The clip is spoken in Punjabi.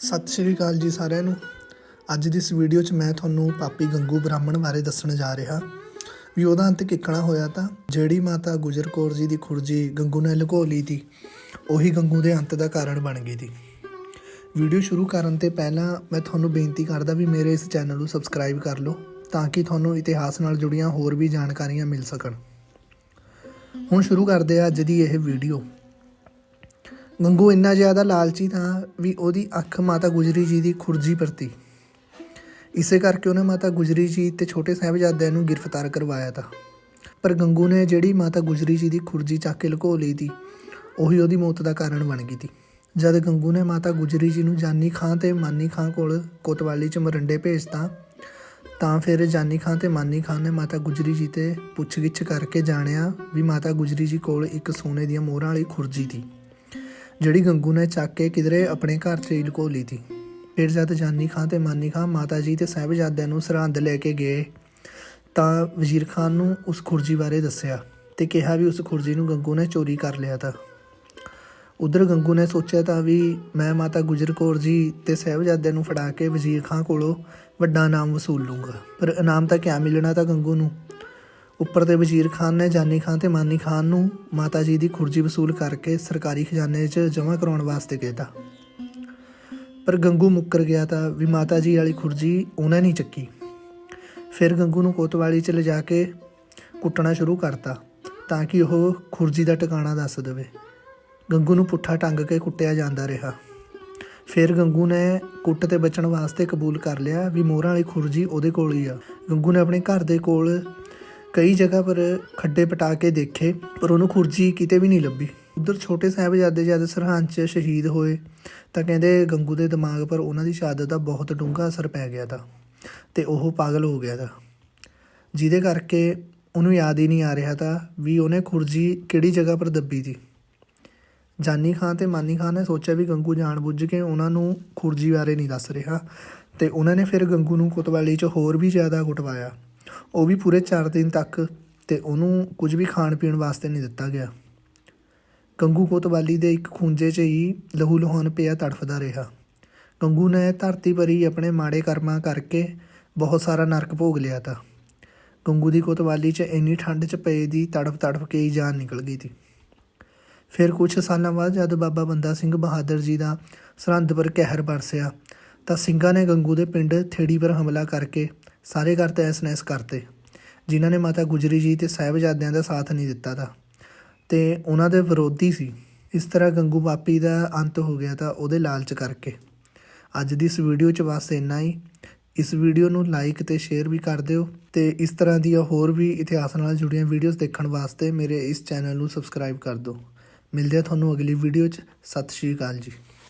ਸਤਿ ਸ਼੍ਰੀ ਅਕਾਲ ਜੀ ਸਾਰਿਆਂ ਨੂੰ। ਅੱਜ ਦੀ ਇਸ ਵੀਡੀਓ 'ਚ ਮੈਂ ਤੁਹਾਨੂੰ ਪਾਪੀ ਗੰਗੂ ਬ੍ਰਾਹਮਣ ਬਾਰੇ ਦੱਸਣ ਜਾ ਰਿਹਾ। ਵੀ ਉਹਦਾ ਅੰਤ ਕਿੱਕਣਾ ਹੋਇਆ ਤਾਂ ਜਿਹੜੀ ਮਾਤਾ ਗੁਜਰ ਕੌਰ ਜੀ ਦੀ ਖੁਰਜੀ ਗੰਗੂ ਨੇ ਲੁਕੋ ਲਈ ਤੀ, ਉਹੀ ਗੰਗੂ ਦੇ ਅੰਤ ਦਾ ਕਾਰਨ ਬਣ ਗਈ ਸੀ ਵੀਡੀਓ ਸ਼ੁਰੂ ਕਰਨ ਤੇ ਪਹਿਲਾਂ ਮੈਂ ਤੁਹਾਨੂੰ ਬੇਨਤੀ ਕਰਦਾ ਵੀ ਮੇਰੇ ਇਸ ਚੈਨਲ ਨੂੰ ਸਬਸਕ੍ਰਾਈਬ ਕਰ ਲਓ, ਤਾਂ ਕਿ ਤੁਹਾਨੂੰ ਇਤਿਹਾਸ ਨਾਲ ਜੁੜੀਆਂ ਹੋਰ ਵੀ ਜਾਣਕਾਰੀਆਂ ਮਿਲ ਸਕਣ। ਹੁਣ ਸ਼ੁਰੂ ਕਰਦੇ ਆ ਅੱਜ ਦੀ ਇਹ ਵੀਡੀਓ। ਗੰਗੂ ਇੰਨਾ ਜ਼ਿਆਦਾ ਲਾਲਚੀ ਤਾਂ ਵੀ ਉਹਦੀ ਅੱਖ ਮਾਤਾ ਗੁਜਰੀ ਜੀ ਦੀ ਖੁਰਜੀ ਪ੍ਰਤੀ। ਇਸੇ ਕਰਕੇ ਉਹਨੇ ਮਾਤਾ ਗੁਜਰੀ ਜੀ ਤੇ ਛੋਟੇ ਸਾਹਿਬਜ਼ਾਦਿਆਂ ਨੂੰ ਗ੍ਰਿਫਤਾਰ ਕਰਵਾਇਆ ਤਾ। ਪਰ ਗੰਗੂ ਨੇ ਜਿਹੜੀ ਮਾਤਾ ਗੁਜਰੀ ਜੀ ਦੀ ਖੁਰਜੀ ਚੱਕ ਕੇ ਲੁਕੋ ਲਈ ਤੀ, ਉਹੀ ਉਹਦੀ ਮੌਤ ਦਾ ਕਾਰਨ ਬਣ ਗਈ ਤੀ। ਜਦ ਗੰਗੂ ਨੇ ਮਾਤਾ ਗੁਜਰੀ ਜੀ ਨੂੰ ਜਾਨੀ ਖਾਂ ਤੇ ਮਾਨੀ ਖਾਂ ਕੋਲ ਕੋਤਵਾਲੀ ਚ ਮਰੰਡੇ ਭੇਜਤਾ, ਤਾਂ ਫਿਰ ਜਾਨੀ ਖਾਂ ਤੇ ਮਾਨੀ ਖਾਂ ਨੇ ਮਾਤਾ ਗੁਜਰੀ ਜੀ ਤੇ ਪੁੱਛਗਿੱਛ ਕਰਕੇ ਜਾਣਿਆ ਵੀ ਮਾਤਾ ਗੁਜਰੀ ਜੀ ਕੋਲ ਇੱਕ ਸੋਨੇ ਦੀਆਂ ਮੋਹਰਾਂ ਵਾਲੀ ਖੁਰਜੀ ਤੀ। ਜਿਹੜੀ ਗੰਗੂ ਨੇ ਚੱਕ ਕੇ ਕਿਧਰੇ ਆਪਣੇ ਘਰ 'ਚ ਹੀ ਲੁਕੋ ਲਈ ਤੀ। ਫਿਰ ਜਦ ਜਾਨੀ ਖਾਂ ਤੇ ਮਾਨੀ ਖਾਂ ਮਾਤਾ ਜੀ ਤੇ ਸਾਹਿਬਜ਼ਾਦਿਆਂ ਨੂੰ ਸਰਹੰਦ ਲੈ ਕੇ ਗਏ। ਤਾਂ ਵਜ਼ੀਰ ਖਾਨ ਨੂੰ ਉਸ ਖੁਰਜੀ ਬਾਰੇ ਦੱਸਿਆ ਤੇ ਕਿਹਾ ਵੀ ਉਸ ਖੁਰਜੀ ਨੂੰ ਗੰਗੂ ਨੇ ਚੋਰੀ ਕਰ ਲਿਆ ਤਾ। ਉਧਰ ਗੰਗੂ ਨੇ ਸੋਚਿਆ ਤਾਂ ਵੀ ਮੈਂ ਮਾਤਾ ਗੁਜਰ ਕੌਰ ਜੀ ਤੇ ਸਾਹਿਬਜ਼ਾਦਿਆਂ ਨੂੰ ਫੜਾ ਕੇ ਵਜ਼ੀਰ ਖਾਨ ਕੋਲੋਂ ਵੱਡਾ ਇਨਾਮ ਵਸੂਲ ਲੂੰਗਾ। ਪਰ ਇਨਾਮ ਤਾਂ ਕਿਆ ਮਿਲਣਾ ਤਾਂ ਗੰਗੂ ਨੂੰ? ਉੱਪਰ ਦੇ ਵਜ਼ੀਰ ਖਾਨ ਨੇ ਜਾਨੀ ਖਾਨ ਤੇ ਮਾਨੀ ਖਾਨ ਨੂੰ ਮਾਤਾ ਜੀ ਦੀ ਖੁਰਜੀ ਵਸੂਲ ਕਰਕੇ ਸਰਕਾਰੀ ਖਜ਼ਾਨੇ 'ਚ ਜਮ੍ਹਾਂ ਕਰਾਉਣ ਵਾਸਤੇ ਕਹਿਤਾ ਪਰ ਗੰਗੂ ਮੁੱਕਰ ਗਿਆ ਤਾਂ ਵੀ ਮਾਤਾ ਜੀ ਵਾਲੀ ਖੁਰਜੀ ਉਹਨਾਂ ਨਹੀਂ ਚੱਕੀ। ਫਿਰ ਗੰਗੂ ਨੂੰ ਕੋਤਵਾਲੀ 'ਚ ਲਿਜਾ ਕੇ ਕੁੱਟਣਾ ਸ਼ੁਰੂ ਕਰਤਾ ਤਾਂ ਕਿ ਉਹ ਖੁਰਜੀ ਦਾ ਟਿਕਾਣਾ ਦੱਸ ਦੇਵੇ। ਗੰਗੂ ਨੂੰ ਪੁੱਠਾ ਟੰਗ ਕੇ ਕੁੱਟਿਆ ਜਾਂਦਾ ਰਿਹਾ। ਫਿਰ ਗੰਗੂ ਨੇ ਕੁੱਟ ਤੇ ਬਚਣ ਵਾਸਤੇ ਕਬੂਲ ਕਰ ਲਿਆ ਵੀ ਮੋਹਰਾਂ ਵਾਲੀ ਖੁਰਜੀ ਉਹਦੇ ਕੋਲ ਹੀ ਆ। ਗੰਗੂ ਨੇ ਆਪਣੇ ਘਰ ਦੇ ਕੋਲ ਕਈ ਜਗ੍ਹਾ ਪਰ ਖੱਡੇ ਪਟਾ ਕੇ ਦੇਖੇ, ਪਰ ਉਹਨੂੰ ਖੁਰਜੀ ਕਿਤੇ ਵੀ ਨਹੀਂ ਲੱਭੀ। ਉਧਰ ਛੋਟੇ ਸਾਹਿਬਜ਼ਾਦੇ ਜਦ ਸਰਹੰਦ 'ਚ ਸ਼ਹੀਦ ਹੋਏ, ਤਾਂ ਕਹਿੰਦੇ ਗੰਗੂ ਦੇ ਦਿਮਾਗ ਪਰ ਉਹਨਾਂ ਦੀ ਸ਼ਹਾਦਤ ਦਾ ਬਹੁਤ ਡੂੰਘਾ ਅਸਰ ਪੈ ਗਿਆ ਤਾ, ਤੇ ਉਹ ਪਾਗਲ ਹੋ ਗਿਆ ਤਾ। ਜਿਹਦੇ ਕਰਕੇ ਉਹਨੂੰ ਯਾਦ ਹੀ ਨਹੀਂ ਆ ਰਿਹਾ ਤਾ ਵੀ ਉਹਨੇ ਖੁਰਜੀ ਕਿਹੜੀ ਜਗ੍ਹਾ ਪਰ ਦੱਬੀ ਸੀ ਜਾਨੀ ਖਾਨ ਤੇ ਮਾਨੀ ਖਾਨ ਨੇ ਸੋਚਿਆ ਵੀ ਗੰਗੂ ਜਾਣਬੁੱਝ ਕੇ ਉਹਨਾਂ ਨੂੰ ਖੁਰਜੀ ਬਾਰੇ ਨਹੀਂ ਦੱਸ ਰਿਹਾ, ਤੇ ਉਹਨਾਂ ਨੇ ਫਿਰ ਗੰਗੂ ਨੂੰ ਕੁਤਵਾਲੀ 'ਚ ਹੋਰ ਵੀ ਜ਼ਿਆਦਾ ਕੁਟਵਾਇਆ। ਉਹ ਵੀ ਪੂਰੇ 4 ਦਿਨ ਤੱਕ ਤੇ ਉਹਨੂੰ ਕੁਝ ਵੀ ਖਾਣ ਪੀਣ ਵਾਸਤੇ ਨਹੀਂ ਦਿੱਤਾ ਗਿਆ। ਕੰਗੂ ਕੋਤਵਾਲੀ ਦੇ ਇੱਕ ਖੂੰਜੇ 'ਚ ਹੀ ਲਹੂ ਲੁਹਾਨ ਪਿਆ ਤੜਫਦਾ ਰਿਹਾ। ਕੰਗੂ ਨੇ ਧਰਤੀ ਭਰੀ ਆਪਣੇ ਮਾੜੇ ਕਰਮਾਂ ਕਰਕੇ ਬਹੁਤ ਸਾਰਾ ਨਰਕ ਭੋਗ ਲਿਆ ਤਾ। ਗੰਗੂ ਦੀ ਕੋਤਵਾਲੀ 'ਚ ਇੰਨੀ ਠੰਡ 'ਚ ਪਏ ਦੀ ਤੜਫ ਤੜਫ ਕੇ ਹੀ ਜਾਨ ਨਿਕਲ ਗਈ ਤੀ। ਫਿਰ ਕੁਝ ਸਾਲਾਂ ਬਾਅਦ ਜਦ ਬਾਬਾ ਬੰਦਾ ਸਿੰਘ ਬਹਾਦਰ ਜੀ ਦਾ ਸਰਹੰਦ ਪਰ ਕਹਿਰ ਬਰਸਿਆ ਤਾਂ ਸਿੰਘਾਂ ਨੇ ਗੰਗੂ ਦੇ ਪਿੰਡ ਥੇੜੀ ਪਰ ਹਮਲਾ ਕਰਕੇ ਸਾਰੇ ਘਰ ਤੈਸ ਨੈਸ ਕਰਤੇ। ਜਿਨ੍ਹਾਂ ਨੇ ਮਾਤਾ ਗੁਜਰੀ ਜੀ ਤੇ ਸਾਹਿਬਜ਼ਾਦਿਆਂ ਦਾ ਸਾਥ ਨਹੀਂ ਦਿੱਤਾ ਤਾ। ਤੇ ਉਹਨਾਂ ਦੇ ਵਿਰੋਧੀ ਸੀ। ਇਸ ਤਰ੍ਹਾਂ ਗੰਗੂ ਪਾਪੀ ਦਾ ਅੰਤ ਹੋ ਗਿਆ ਤਾਂ ਉਹਦੇ ਲਾਲਚ ਕਰਕੇ। ਅੱਜ ਦੀ ਇਸ ਵੀਡੀਓ 'ਚ ਬਸ ਇੰਨਾ ਹੀ। ਇਸ ਵੀਡੀਓ ਨੂੰ ਲਾਈਕ ਤੇ ਸ਼ੇਅਰ ਵੀ ਕਰ ਦਿਓ ਤੇ ਇਸ ਤਰ੍ਹਾਂ ਦੀਆਂ ਹੋਰ ਵੀ ਇਤਿਹਾਸ ਨਾਲ ਜੁੜੀਆਂ ਵੀਡੀਓਜ਼ ਦੇਖਣ ਵਾਸਤੇ ਮੇਰੇ ਇਸ ਚੈਨਲ ਨੂੰ ਸਬਸਕ੍ਰਾਈਬ ਕਰ ਦਿਓ। ਮਿਲਦੇ ਆ ਤੁਹਾਨੂੰ ਅਗਲੀ ਵੀਡੀਓ 'ਚ। ਸਤਿ ਸ਼੍ਰੀ ਅਕਾਲ ਜੀ।